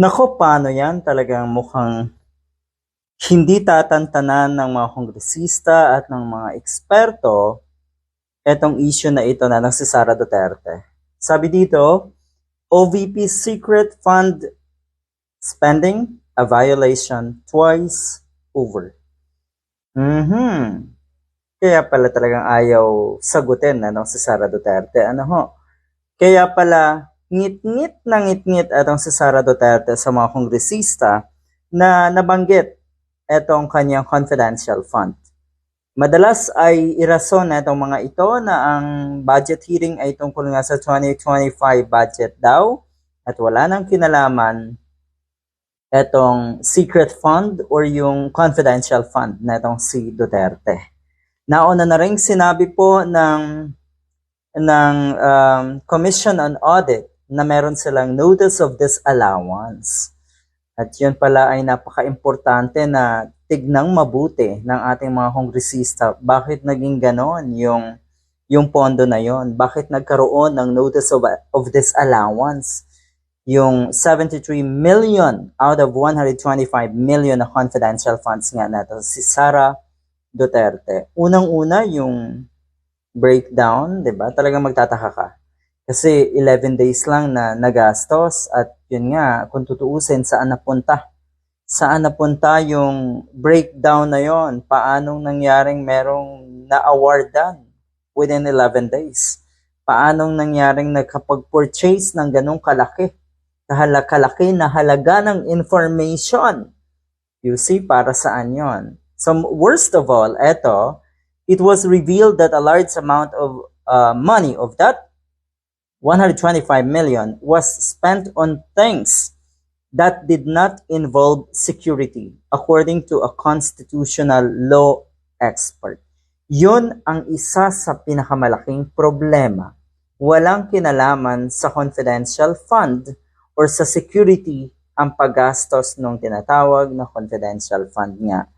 Nako, paano yan? Talagang mukhang hindi tatantanan ng mga kongresista at ng mga eksperto etong issue na ito na ng si Sara Duterte. Sabi dito, OVP secret fund spending a violation twice over. Mhm. Kaya pala talagang ayaw sagutin ano si Sara Duterte. Ano ho? Kaya pala ngit-ngit na ngit-ngit atong si Sara Duterte sa mga kongresista na nabanggit etong kanyang confidential fund. Madalas ay irason na itong mga ito na ang budget hearing ay tungkol nga sa 2025 budget daw at wala nang kinalaman etong secret fund or yung confidential fund na itong si Duterte. Nauna na rin sinabi po ng ng um, Commission on Audit na meron silang notice of disallowance. At yun pala ay napaka-importante na tignang mabuti ng ating mga kongresista. Bakit naging ganon yung, yung pondo na yon? Bakit nagkaroon ng notice of, of disallowance? Yung 73 million out of 125 million na confidential funds nga nato si Sara Duterte. Unang-una yung breakdown, 'di ba? Talagang magtataka ka. Kasi 11 days lang na nagastos at yun nga, kung tutuusin saan napunta. Saan napunta yung breakdown na yon? Paanong nangyaring merong na-awardan within 11 days? Paanong nangyaring nakapag-purchase ng ganong kalaki? Kahala kalaki na halaga ng information. You see, para saan yon? So, worst of all, eto, it was revealed that a large amount of uh, money of that 125 million was spent on things that did not involve security, according to a constitutional law expert. Yun ang isa sa pinakamalaking problema. Walang kinalaman sa confidential fund or sa security ang paggastos ng tinatawag na confidential fund nga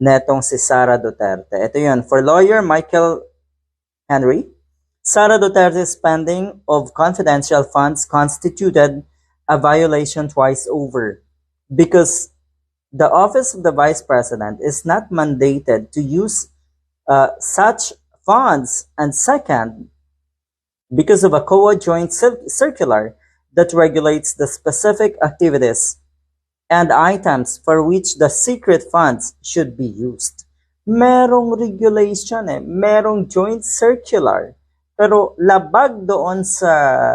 netong si Sara Duterte. Ito yun. For lawyer Michael Henry, Sara Duterte's spending of confidential funds constituted a violation twice over because the office of the vice president is not mandated to use uh, such funds and second because of a COA joint cir- circular that regulates the specific activities and items for which the secret funds should be used. Merong regulation eh, merong joint circular. Pero labag doon sa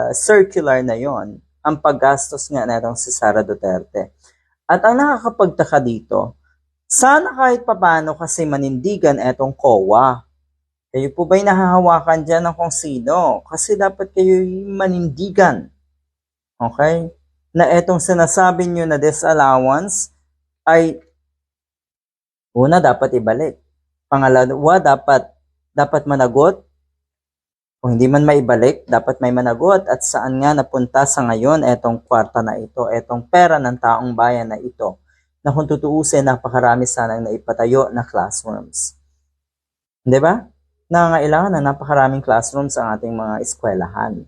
circular na yon ang paggastos nga natong si Sara Duterte. At ang nakakapagtaka dito, sana kahit papano kasi manindigan etong COA. Kayo po ba'y nahahawakan dyan ng kung sino? Kasi dapat kayo manindigan. Okay? Na etong sinasabi nyo na disallowance ay una dapat ibalik. Pangalawa, dapat dapat managot kung hindi man maibalik, dapat may managot at saan nga napunta sa ngayon etong kwarta na ito, etong pera ng taong bayan na ito, na kung tutuusin, napakarami sanang naipatayo na classrooms. Di ba? Nangangailangan na napakaraming classrooms ang ating mga eskwelahan.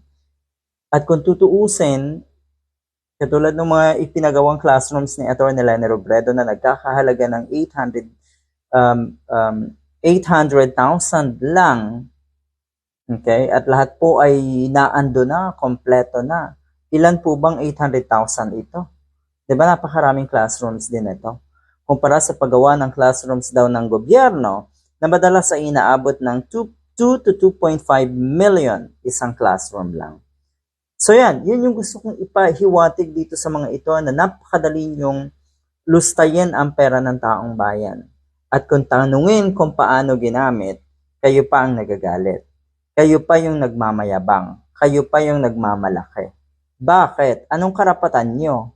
At kung tutuusin, katulad ng mga ipinagawang classrooms ni Atty. Lenny Robredo na nagkakahalaga ng 800 um, um, 800,000 lang Okay? At lahat po ay naando na, kompleto na. Ilan po bang 800,000 ito? 'Di ba napakaraming classrooms din ito? Kumpara sa paggawa ng classrooms daw ng gobyerno na madalas ay inaabot ng 2, 2 to 2.5 million isang classroom lang. So yan, yun yung gusto kong ipahiwatig dito sa mga ito na napakadali yung lustayin ang pera ng taong bayan. At kung tanungin kung paano ginamit, kayo pa ang nagagalit. Kayo pa yung nagmamayabang. Kayo pa yung nagmamalaki. Bakit? Anong karapatan nyo?